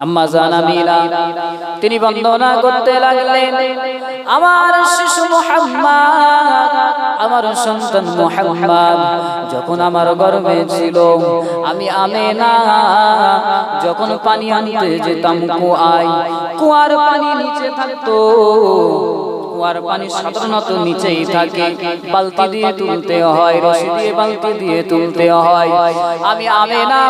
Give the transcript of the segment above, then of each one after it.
আম্মা তিনি বন্দনা করতে লাগলেন। আমার শিশু আমার সন্তান যখন আমার গর্ভে ছিল, আমি আমে না যখন পানি আনতে যেতাম কুয়ায়, কুয়ার পানি নিচে থাকতো কুয়ার পানি সাধারণত নিচেই থাকে। বালতি দিয়ে তুলতে হয়, রশি দিয়ে বালতি দিয়ে তুলতে হয়। আমি আমেনা,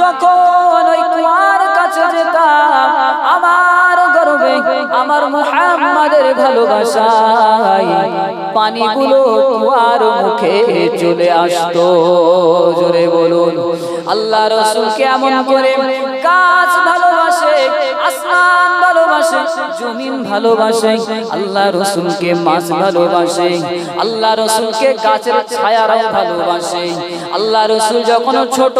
যখন ওই কুয়ার কাছে যেতাম, আমার গর্বে, আমার মুহাম্মাদের ভালোবাসায় পানিগুলো কুয়ার মুখে চলে আসতো। জোরে বলুন, আল্লাহ রসুল কেমন করে গাছ ভালোবাসে, আসমান ভালোবাসে, জমিন ভালোবাসে, আল্লাহ রসুলকে মাছ ভালোবাসে, আল্লাহ রসুলকে গাছের ছায়ারাও ভালোবাসে। আল্লাহ রসুল যখন ছোট,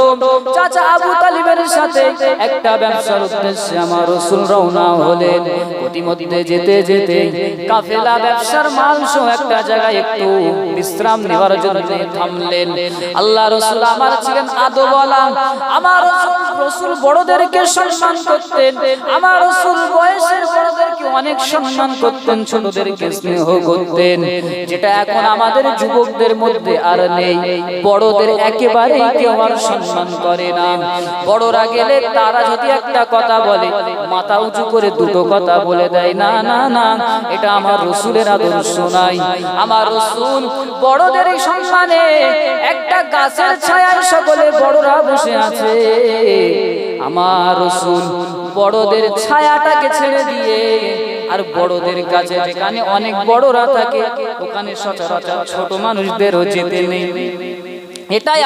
চাচা আবু তালিবের সাথে একটা ব্যবসার উদ্দেশ্যে আমার রসুল রওনা হলেন। প্রতিমধ্যে যেতে যেতে কাফেলা ব্যবসার মাংস একটা জায়গায় একটু বিশ্রাম নেওয়ার জন্য থামলেন। আল্লাহ রসুল আমার ছিলেন আদবলা আমার রসুল বড়দেরকে সম্মান করতেন। আমার রসুল বয়সের অনেক সম্মান করতেন এখন আমাদের যুবকদের মধ্যে আর নেই। বড়দের একেবারেই কেউ আর যদি একটা কথা বলে, মাথা উঁচু করে দুটো কথা বলে দেয়, না না না, এটা আমার রসুলের আদর্শ নাই। আমার রসুল বড়দের সম্মানে একটা গাছের ছায়ায় সকলে বড়রা বসে আছে। আমার রসুল বড়দের ছায়াটাকে ছেড়ে দিয়ে আর বড়দের কাছে যেখানে অনেক বড়রা থাকে ওখানে সচরাচর ছোট মানুষদেরও যেতে নেই। এটাই।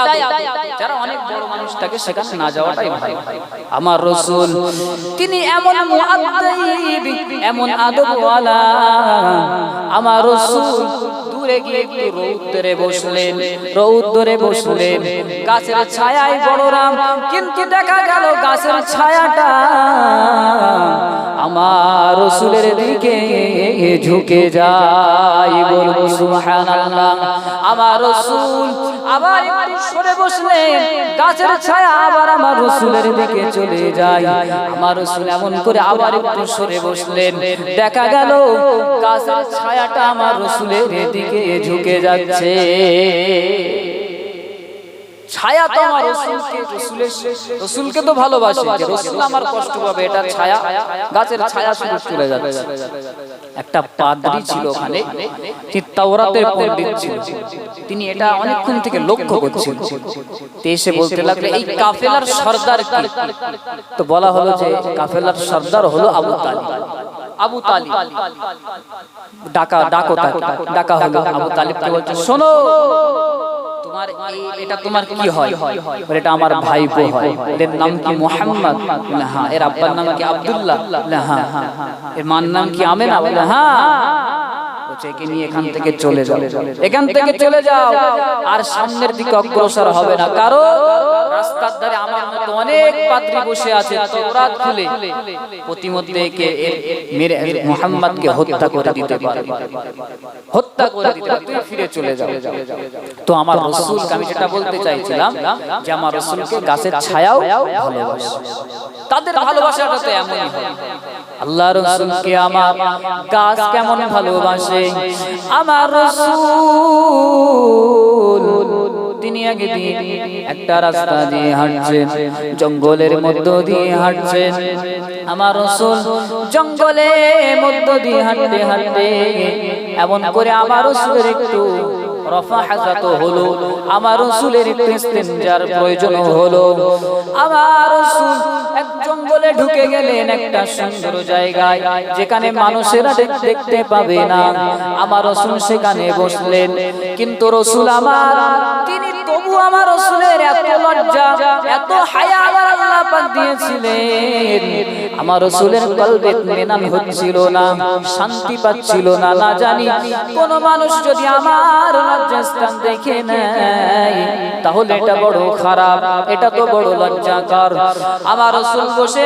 যারা অনেক বড় মানুষ থাকে সেখানে না যাওয়াটাই ভালো। আমার রসুল তিনি এমন এমন আদবওয়ালা। আমার রসুল দূরে গিয়ে একটু রৌদ্রে বসলেন রৌদ্রে বসলেন। গাছের ছায়ায় বড়রা কিন্তু দেখা গেল গাছের ছায়াটা। আমার রসুলের দিকে ঝুঁকে যায় বলব সুবহানাল্লাহ। আমার রসুল আবার সরে বসলেন গাছের ছায়া আবার আমার রসুলের দিকে চলে যায়। আমার রসুল এমন করে আবার একটু সরে বসলেন। দেখা গেল গাছের ছায়াটা আমার রসুলের দিকে ঝুঁকে যাচ্ছে। ছায়া তো আমার রসুলকে রসুলের রসুলকে তো ভালোবাসে রসুল আমার কষ্ট পাবে এটা ছায়া গাছের ছায়া শুধু চলে যাচ্ছে। একটা পাদ্রী ছিল ওখানে তিনি তাওরাতের পণ্ডিত ছিল। তিনি এটা অনেকক্ষণ থেকে লক্ষ্য করছেন। এসে বলতে লাগল এই কাফেলার সর্দার কি? তো বলা হলো যে কাফেলার সর্দার হলো আবু তালিব আবু তালিব ডাকা ডাকো ডাকা হলো আবু তালিবকে বলছে শোনো। এটা তোমার কি হয় বলে, এটা আমার ভাইপো হয় এর নাম কি মোহাম্মদ হ্যাঁ এর আব্বার নাম কি আব্দুল্লাহ হ্যাঁ এর মার নাম কি আমেনা হ্যাঁ বলছে, নিয়ে এখান থেকে চলে যাও। এখান থেকে চলে যাও। আর সামনের দিকে অগ্রসর হবে না। কারণ রাস্তার ধারে আমার মতো অনেক পাত্রী বসে আছে তওরাত খুলে প্রতিমধ্যে একে মেরে মুহাম্মদকে হত্যা করে দিতে পারে। হত্যা করে দিতে পারে। তুই ফিরে চলে যাও। তো আমার আমি যেটা বলতে চাইছিলাম যে আমার রসুলকে গাছের ছায়াও ভালোবাসে। তাদের ভালোবাসাটা তো এমনই আল্লাহ রসুলকে আমার গাছ কেমন ভালোবাসে? আমার রসুল। তিনি আগে দিয়ে একটা রাস্তা দিয়ে হাঁটছেন, জঙ্গলের মধ্য দিয়ে হাঁটছেন। আমার রসুল জঙ্গলের মধ্য দিয়ে হাঁটতে হাঁটতে এমন করে আমার রসুলের একটু রফাহাজাত হলো আমার রসুলের প্রয়োজন হলো। আমার রসুল এক জঙ্গলে ঢুকে গেলেন একটা সুন্দর জায়গায়, যেখানে মানুষেরা দেখতে পাবে না। আমার রসুল সেখানে বসলেন। কিন্তু রসুল আমার, তিনি তবু আমার রসুলের এত লজ্জা, এত হায়া পাক দিয়েছিলেন। আমার কলবে হচ্ছিল না, শান্তি পাচ্ছিল না না জানি কোন মানুষ যদি আমার লজ্জাস্থান দেখে নেয়, তাহলে এটা বড় খারাপ, এটা তো বড় লজ্জাকর। আমার রসুল বসে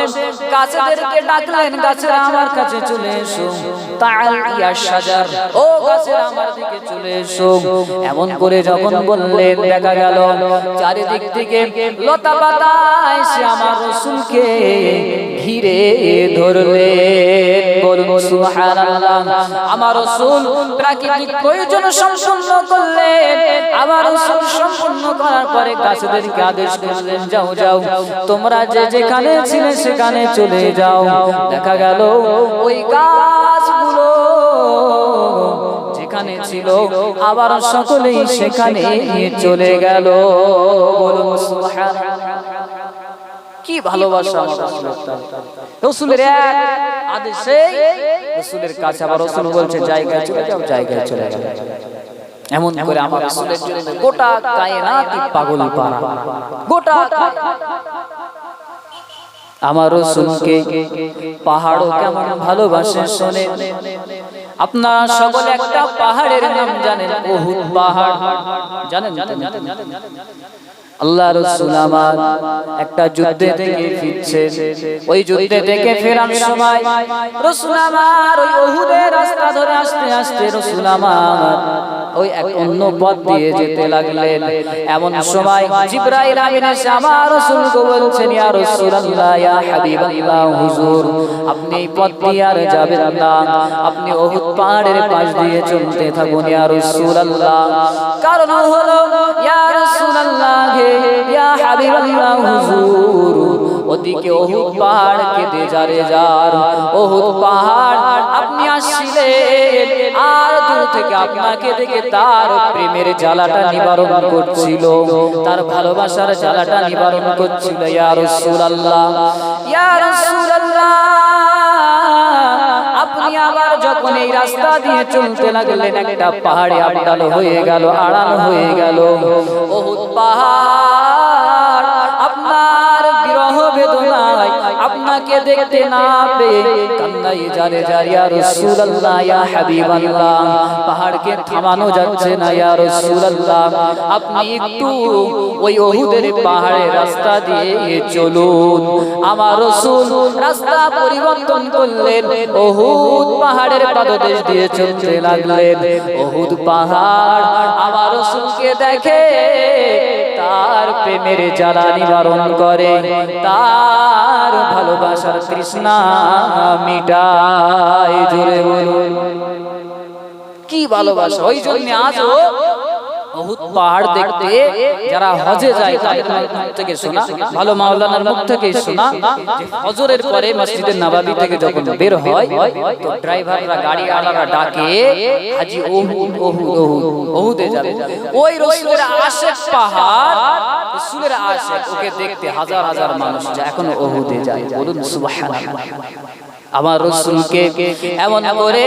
গাছেদেরকে ডাকলেন, গাছেরা আমার কাছে চলে এসো ইয়া ও আমার দিকে চলে এসো। এমন করে যখন বললেন, দেখা গেল, চারিদিক থেকে লতা পাতা এসে আমার রসুলকে ঘিরে ধরলে। আমার রাসূল প্রাকৃতিক প্রয়োজন সম্পন্ন আমার রাসূল সম্পন্ন করার পরে আদেশ করলেন, যাও যাও, তোমরা যে যেখানে ছিলে সেখানে চলে যাও। দেখা গেল ওই গাছগুলো ছিল, আবার সকলেই সেখানে চলে গেল। কি ভালোবাসা আমার রাসূলের এক আদেশে রাসূলের কাছে আবার রাসূল বলছে জায়গায় চলে যাও জায়গায় চলে যাও। এমন করে আমার রাসূলের জন্য গোটা কায়নাতই পাগল পারা গোটা আমার রসুলকে পাহাড়ও কেমন ভালোবাসে শোনে। আপনারা সকলে একটা পাহাড়ের নাম জানেন ওহুদ পাহাড়। জানেন জানেন জানেন জানেন। আল্লাহ রসুল আমার একটা যুদ্ধে থেকে ফিরছে। ওই যুদ্ধে থেকে ফেরার সময় রসুল আমার ওই ওহুদের রাস্তা ধরে আসতে আসতে রসুল আমার ওই এক অন্য পথ দিয়ে যেতে লাগলেন। এমন সময় জিব্রাইল আমিন এসে আমার রাসূলকে বলছেন, ইয়া রাসূলুল্লাহ, ইয়া হাবিবাল্লাহ, হুজুর, আপনি এই পথ দিয়ে আর যাবেন না। আপনি ওহুদ পাহাড়ের পাশ দিয়ে চলতে থাকুন, ইয়া রাসূলুল্লাহ। কারণ হলো, ইয়া রাসূলুল্লাহ ইয়া হাবিবাল্লাহ হুজুর, ওদিকে ওহুদ পাহাড় কেটে যারে যার। ওহুদ পাহাড়, আপনি আসছিলেন আর দূর থেকে আপনাকে দেখে তার প্রেমের জ্বালাটা নিবারণ করছিল। তার ভালোবাসার জ্বালাটা নিবারণ করছিল, ইয়া রাসূলুল্লাহ। ইয়া রাসূলুল্লাহ। এই রাস্তা দিয়ে চলতে লাগলেন। একটা পাহাড়ে আড়াল হয়ে গেল, আড়াল হয়ে গেল। বহুত পাহাড়। আপনাকে দেখতে না পেয়ে কান্নাই জারে জারি, ইয়া রাসূলুল্লাহ, ইয়া হাবিবাল্লাহ, পাহাড়কে থামানো যাচ্ছে না, ইয়া রাসূলুল্লাহ, আপনি একটু ওই ওহুদের পাহাড়ের রাস্তা দিয়ে চলুন। আমার রাসূল রাস্তা পরিবর্তন করলেন, ওহুদ পাহাড়ের পাদদেশ দিয়ে চলতে লাগলেন। ওহুদ পাহাড় আমার রাসূলকে দেখে তার প্রেমের জ্বালা নিবারণ করে। তার ভালোবাসার তৃষ্ণা মিটায় জুড়ে বলুন। কি ভালোবাসা? ওই জন্য আজও পাহাড় দেখতে যারা হজে যায় ভালো থেকে মসজিদের থেকে বের হয় গাড়ি এখনও আমার রসুলকে এমন করে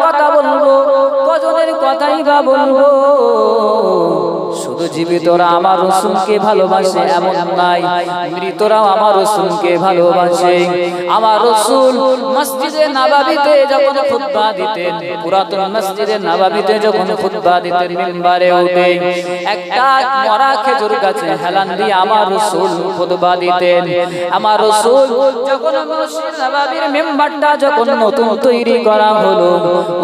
কথা বলব? কজনের কথাই বা বলব। শুধু জীবিতরা আমার রসুলকে ভালোবাসে এমন নাই, মৃতরাও আমার রসুলকে ভালোবাসে। আমার রসুল মসজিদে নাবাবিতে যখন খুতবা দিতেন, পুরাতন মসজিদে নাবাবিতে যখন খুতবা দিতেন, মিম্বারে উঠে একটা মরা খেজুর গাছে হেলান দিয়ে আমার রসুল খুতবা দিতেন। আমার রসুল যখন মসজিদ নাবাবির মেম্বারটা যখন নতুন তৈরি করা হলো,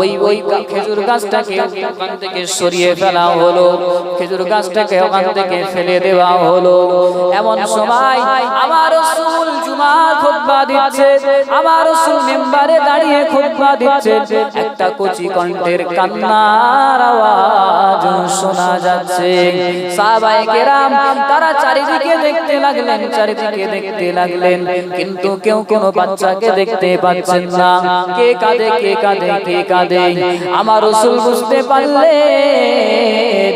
ওই ওই খেজুর গাছটাকে ওখান থেকে সরিয়ে ফেলা হলো খেজুর গাছটাকে ওখান থেকে ফেলে দেওয়া হলো। এমন সময় আমার রসুল জুমার খুতবা দিচ্ছে আমার রসুল মেম্বারে খুতবা দিচ্ছে, একটা কচি কণ্ঠের কান্নার আওয়াজ শোনা যাচ্ছে। সাহাবায়ে কেরাম, তারা চারিদিকে দেখতে লাগলেন, চারিদিকে দেখতে লাগলেন, কিন্তু কেউ কোনো বাচ্চাকে দেখতে পাচ্ছেন না। কে কাঁদে কে কাঁদে কে কাঁদে? আমার রসুল বুঝতে পারলেন,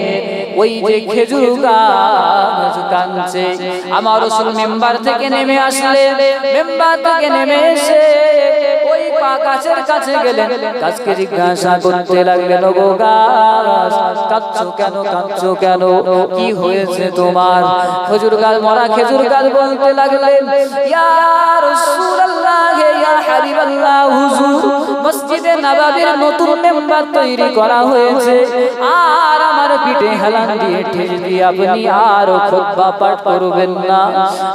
ওই যে খেজুর গাছ কাঁদছে। আমার রসুল মেম্বার থেকে নেমে আসলে মেম্বার থেকে নেমে এসে পা গাছের কাছে গেলেন। গাছকে জিজ্ঞাসা করতে লাগলেন গো গাছ, কাঁদছো কেন কাঁদছো কেন? কি হয়েছে তোমার? খেজুর গাছ মরা খেজুর গাছ বলতে লাগলেন, ইয়া রাসূলুল্লাহ ইয়া হাবিবাল্লাহ, হুজুর মসজিদে নবাবির নতুন মেম্বার তৈরি করা হয়েছে। আর আমার পিঠে হেলান দিয়ে ঠেস দিয়ে আপনি আর খুতবা পাঠ করবেন না।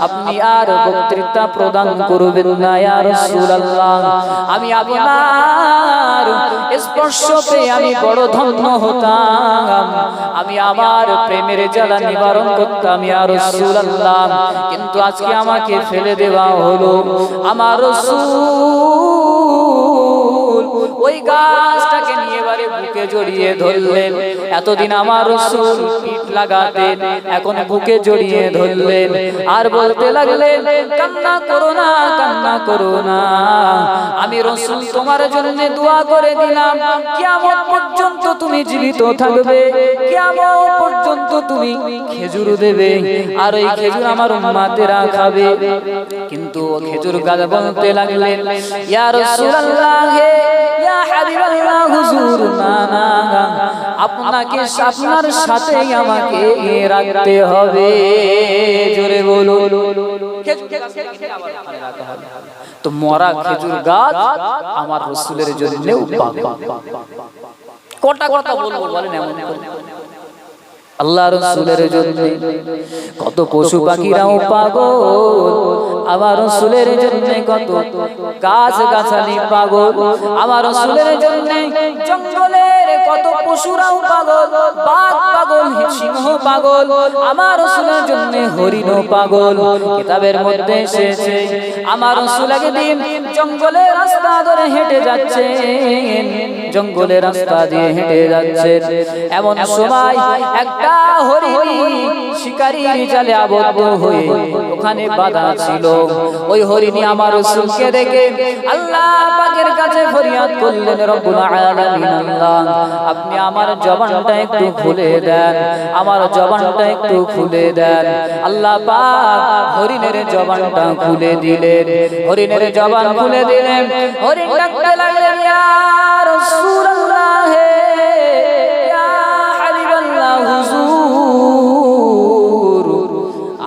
আপনি আর বক্তৃতা প্রদান করবেন না, ইয়া রাসূলুল্লাহ। আমি আপনার স্পর্শ পেয়ে আমি বড় ধন্য হতাম। আমি আমার প্রেমের জ্বালা নিবারণ করতাম, ইয়া রাসূলুল্লাহ। কিন্তু আজকে আমাকে ফেলে দেওয়া হলো। আমার রাসূল গাছটাকে নিয়ে এবারে বুকে জড়িয়ে ধরলেন। এতদিন আমার রসুল লাগাতেন এখন বুকে জড়িয়ে ধরলেন। আর বলতে লাগলেন কান্না করো না কান্না করো না। আমি রসুল তোমার জন্য দোয়া করে দিলাম। কিয়ামত পর্যন্ত তুমি জীবিত থাকবে। কিয়ামত পর্যন্ত তুমি খেজুর দেবে। আর ওই খেজুর আমার উম্মাতেরা খাবে। কিন্তু খেজুর গাছ বলতে লাগলেন ইয়া রাসূলুল্লাহ হে ইয়া হাবিবাল্লাহ হুজুর না না, আপনাকে আপনার সাথেই আমাকে রাখতে হবে। জোরে বলো তো মরা খেজুর গাছ আমার রসুলের জন্য কটা কথা বলব বলেন এমন। আল্লাহ রসুলের জন্য। কত পশু পাখিরাও পাগল, আমার রসুলের জন্য কত গাছ গাছালি পাগল, আমার রসুলের জন্য জঙ্গলের কত পশুরাও পাগল, বাঘ পাগল, সিংহ পাগল, আমার রসুলের জন্য হরিণ পাগল। কিতাবের মধ্যে এসেছে, আমার রসুল একদিন জঙ্গলের রাস্তা ধরে হেঁটে যাচ্ছে জঙ্গলের রাস্তা দিয়ে হেঁটে যাচ্ছে। এমন সময় একটা হরিণ শিকারীর জালে আবদ্ধ হয়ে ওখানে বাধা ছিল। ওই হরিণী আমার রসুলকে দেখে আল্লাহ পাকের কাছে ফরিয়াদ করলেন রব্বুল আলামিন আল্লাহ। আপনি আমার জবানটা একটু খুলে দেন, আমার জবানটা একটু খুলে দেন। আল্লাহ পাক হরিণের জবানটা খুলে দিলেন। হরিণের জবান খুলে দিলেন। হরিণ ডাকতে লাগলেন, ইয়া রাসূলুল্লাহ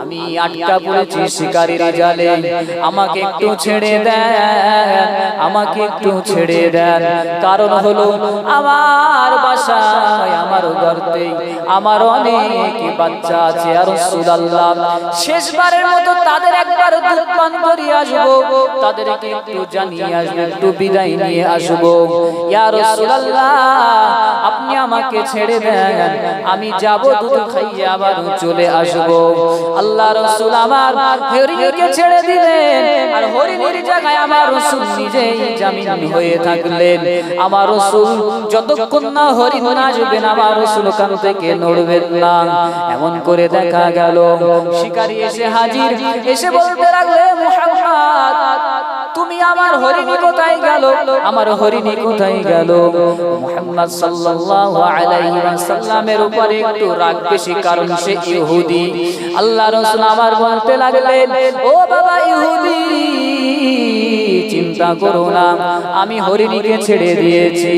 আমি আটকা পড়েছি শিকারীর জালে। আমাকে একটু ছেড়ে দেন। আমাকে একটু ছেড়ে দেন। কারণ হলো আমার বাসায় আমার গর্তে আমার অনেক বাচ্চা আছে। আর রাসূলুল্লাহ শেষবারের মতো তাদের একবার দুধ পান করিয়ে আসব। তাদেরকে একটু জানিয়ে আসব একটু বিদায় নিয়ে আসব। ইয়া রাসূলুল্লাহ আপনি আমাকে ছেড়ে দেন। আমি যাব দুধ খাইয়ে আবার চলে আসব। আল্লাহ রসুল আমার হরিণীকে ছেড়ে দিলেন। আর হরিণীর জায়গায় আমার রসুল নিজেই জামিন হয়ে থাকলেন। আমার রসুল যতক্ষণ না হরিণ আসবেন আমার রসুল ওখান থেকে নড়বেন না। এমন করে দেখা গেল। শিকারি এসে হাজির। এসে বলতে লাগলে মুহাম্মদ তুমি আমার হরিণী কোথায় গেল? আমার কোথায় গেল? সাল্লাল্লাহু আলাইহি ওয়াসাল্লামের একটু রাগ বেশি, কারণ সে ইহুদি। আল্লাহ রাসূল আমার বলতে লাগলেন, ও বাবা ইহুদি, চিন্তা করো না, আমি হরিণীকে ছেড়ে দিয়েছি,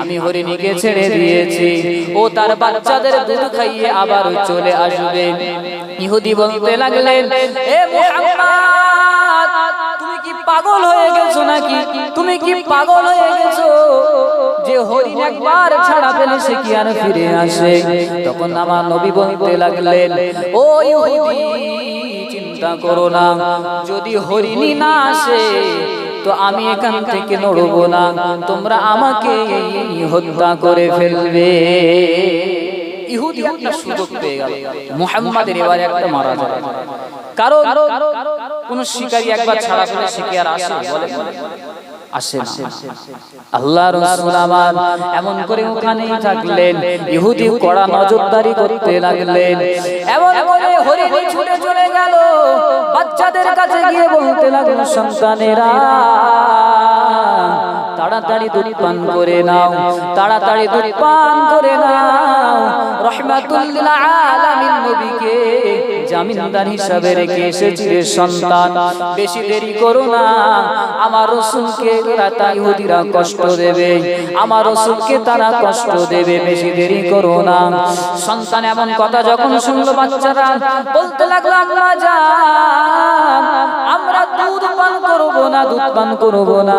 আমি হরিণীকে ছেড়ে দিয়েছি। ও তার বাচ্চাদের দুধ খাইয়ে আবার চলে আসবে। ইহুদি বলতে লাগলেন, এ পাগল হয়ে গেছো নাকি? তুমি কি পাগল হয়ে গেছো? যে হরিণ একবার ছাড়া পেলে সে কি আর ফিরে আসে? তখন আমার নবী বলতে লাগলেন ও ইহুদি চিন্তা করো না। যদি হরিণী না আসে তো আমি এখান থেকে নড়বো না। তোমরা আমাকে হত্যা করে ফেলবে। ইহুদি একটা সুযোগ পেয়ে গেল। মুহাম্মাদের এবারে একটা মারা যায়। কারণ কোন শিকারী একবার ছাড়া পেলে কি আর আসে বলে আসে না। আল্লাহ রাসূল আমার এমন করে ওখানেই থাকলেন। ইহুদি কড়া নজরদারি করতে লাগলেন। এমন করে হরিণ ছুটে চলে গেল। বাচ্চাদের কাছে গিয়ে বলতে লাগল সন্তানেরা। তাড়াতাড়ি দুধ পান করে নাও। তাড়াতাড়ি দুধ পান করে নাও। রহমাতুল্লিল আলামিন নবীকে জামিনদার হিসাবে রেখে এসেছি রে সন্তান। বেশি দেরি করো না। আমার রসুলকে তারা ইহুদিরা কষ্ট দেবে। আমার রসুলকে তারা কষ্ট দেবে। বেশি দেরি করো না। সন্তান এমন কথা যখন শুনলো বাচ্চারা বলতে লাগল আল্লাহ জান আমরা দুধ পান করব না দুধ পান করব না।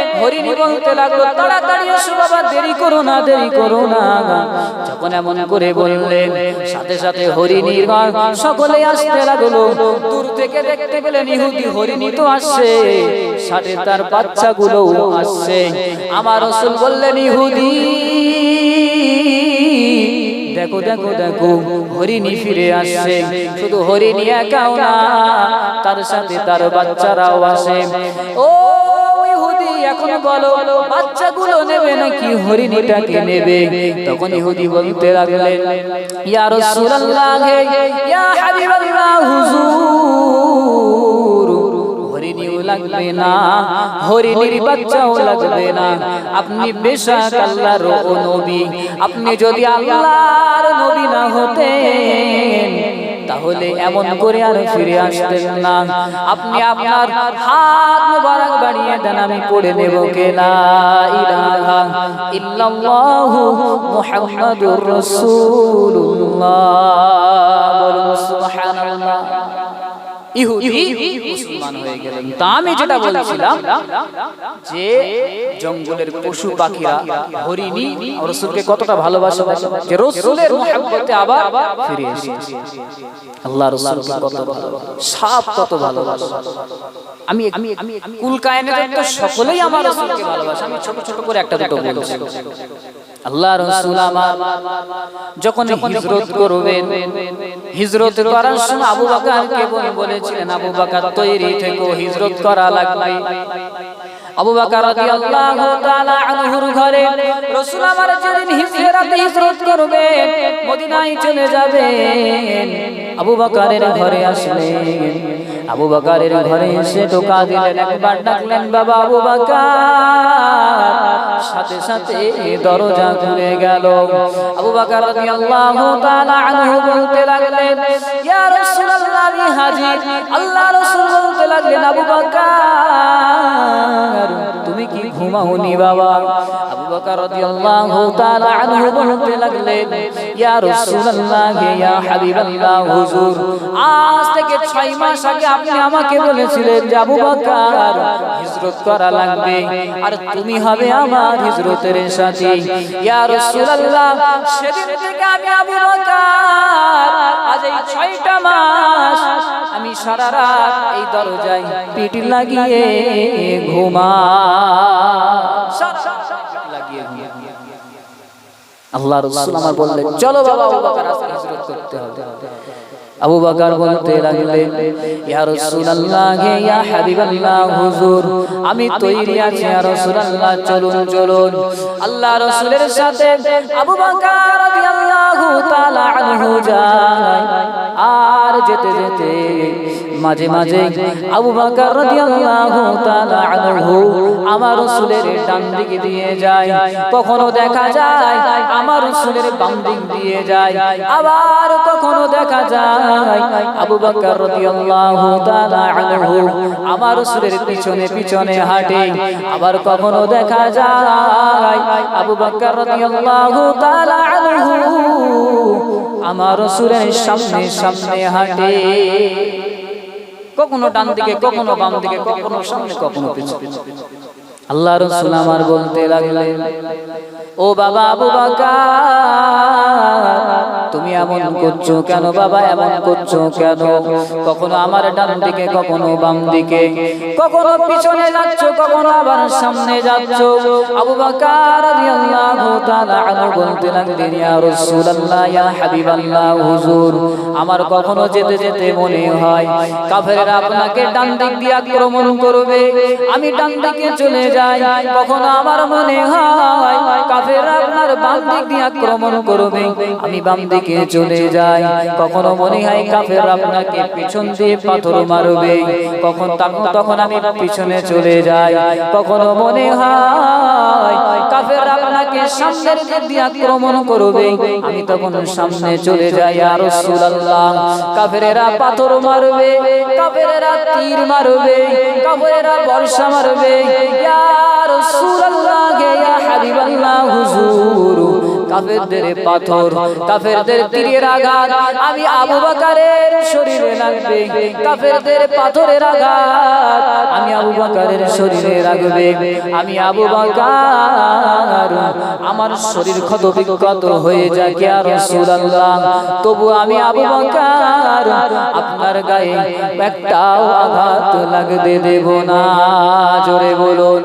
হরিণী বলতে লাগল, তাড়াতাড়ি এসো বাবা, দেরি করো না, দেরি করো না যখন এমন করে বললেন, সাথে সাথে হরিণীর সকলে আসতে লাগল। দূর থেকে দেখতে পেলেন ইহুদি হরিণী তো আসছে, সাথে তার বাচ্চাগুলো আসছে। আমার রসুল বললেন, ইহুদি, দেখো দেখো দেখো, হরিণী ফিরে আসছে। শুধু হরিণী একাও না, তার সাথে তার বাচ্চারাও আসে। ও বলো, বাচ্চাগুলো নেবে নাকি হরিণীটাকে নেবে? তখন ইহুদি বলতে লাগলেন, ইয়া রাসূলুল্লাহ আপনি বেশাক আল্লাহর নবী আপনি যদি আল্লাহর নবী না হতেন তাহলে এমন করে আর ফিরে আসবেন না। আপনি আপনার হাত মুবারক বাড়িয়ে দেন আমি পড়ে নেব কে লা ইলাহা ইল্লাল্লাহু মুহাম্মাদুর রাসূলুল্লাহ। বলুন সুবহানাল্লাহ। ইহুদি মুসলমান হয়ে গেলেন। তা আমি যেটা বলছিলাম যে জঙ্গলের পশু পাখিরা হরিণী রসুলকে কতটা ভালোবাসে যে রসুলের মহব্বতে আবার ফিরে এসেছে। আল্লাহ রসুলকে কত ভালোবাসে সাপ কত ভালোবাসে আমি আমি আমি কুল কায়নাতের তো সকলেই আমার রসুলকে ভালোবাসে। আমি ছোট ছোট করে একটা দুটো বলছি। আল্লাহ রসুল আমার যখন হিজরত করবেন হিজরত করার সময় আবু বাকারকে বলেছিলেন আবু বাকার তৈরি থেকে হিজরত করা লাগবে। আবু বকর রাদিয়াল্লাহু তাআলা আনহুর ঘরে রাসূল আমার যেদিন হিজরতে হিজরত করবে মদিনায় চলে যাবেন। আবু বকরের ঘরে আসলেন। আবু বাকারের ঘরে এসে টোকা দিলেন, একবার ডাকলেন, বাবা আবু বাকার। সাথে সাথে দরজা খুলে গেল। আবু বাকার রাদিয়াল্লাহু তাআলা আনহু বলতে লাগলেন, ইয়া রাসূলুল্লাহ আমি হাজির, আল্লাহ রাসূল বলতে লাগলেন, আবু বকর। তুমি কি ঘুমাওনি বাবা? আবু বকর রাদিয়াল্লাহু তাআলা আনহু বলতে লাগলেন, ইয়া রাসূলুল্লাহ, ইয়া হাবিবাল্লাহ, হুজুর, আজ থেকে 6 মাস আগে আপনি আমাকে বলেছিলেন যে আবু বকর হিজরত করা লাগবে, আর তুমি হবে আমার হিজরতের সাথী। ইয়া রাসূলুল্লাহ, সেদিন থেকে আমি আবু বকর আজ এই 6টা মাস আমি সারা রাত এই দরজায় পিঠ লাগিয়ে ঘুমা আল্লাহ আমার বললেন, চলো আবু করতে হবে। আবু বকর বলতে লাগলেন, ইয়া রাসূলুল্লাহ, ইয়া হাবিবাল্লাহ, হুজুর, আমি তৈরি আছি, ইয়া রাসূলুল্লাহ, চলুন চলুন। আল্লাহ রাসূলের সাথে আবু বকর রাদিয়াল্লাহু আনহু যায়। আর যেতে যেতে মাঝে মাঝে আবু বকর রাদিয়াল্লাহু তাআলা আনহু আমার রাসূলের ডান দিকে দিয়ে যায়। কখনো দেখা যায় আমার রাসূলের বাম দিক দিয়ে যায়। আবার কখনো দেখা যায় আবু বকর রাদিয়াল্লাহু তাআলা আনহু আমার রাসূলের পিছনে পিছনে হাঁটে। আবার কখনো দেখা যায় আবু বকর রাদিয়াল্লাহু তাআলা আনহু আমার রাসূলের সামনে সামনে হাঁটে। কখনো ডান দিকে কখনো বাম দিকে কখনো সামনে কখনো পিছনে। আল্লাহ রসুল আমার বলতে লাগলেন ও বাবা আবু বাকা তুমি এমন করছ কেন বাবা এমন করছ কেন? কখনো আমার ডান দিকে কখনো বাম দিকে। কখনো পিছনে যাচ্ছ কখনো আবার সামনে যাচ্ছ। আবু বকর রাদিয়াল্লাহু তাআলা আনহু বলতে লাগলেন ইয়া রাসূলুল্লাহ ইয়া হাবিবাল্লাহ হুজুর আমার কখনো যেতে যেতে মনে হয় কাফেররা আপনাকে ডান দিক দিয়ে আক্রমণ করবে। আমি ডান দিকে চলে যাই কখনো আমার মনে হয় কাফেররা আপনার বাম দিক দিয়ে আক্রমণ করবে। আমি বাম দিকে চলে যাই কখনো মনে হয় কাফের আপনাকে পিছন দিয়ে পাথর মারবে। কখন তখন আমি পিছনে চলে যাই। কখনো মনে হয় কাফের আপনাকে সামনের দিয়ে আক্রমণ করবে। আমি তখন সামনে চলে যাই। আর রাসূলুল্লাহ, কাফেরেরা পাথর মারবে, কাফেরেরা তীর মারবে, কাফেরেরা বর্ষা মারবে। ইয়া রাসূলুল্লাহ ইয়া হাবিবাল্লাহ, হুজুর। কাফেরদের পাথর কাফেরদের তীরের আঘাত আমি আবু বকরের শরীরে লাগবে কাফেরদের পাথরের আঘাত আমি আবু বকরের শরীরে লাগবে আমি আবু বকর আমার শরীর ক্ষত বিক্ষত হয়ে যায় কে আর রাসূলুল্লাহ। তবু আমি আবু বকর আপনার গায়ে একটাও আঘাত লাগতে দেব না। জোরে বলুন।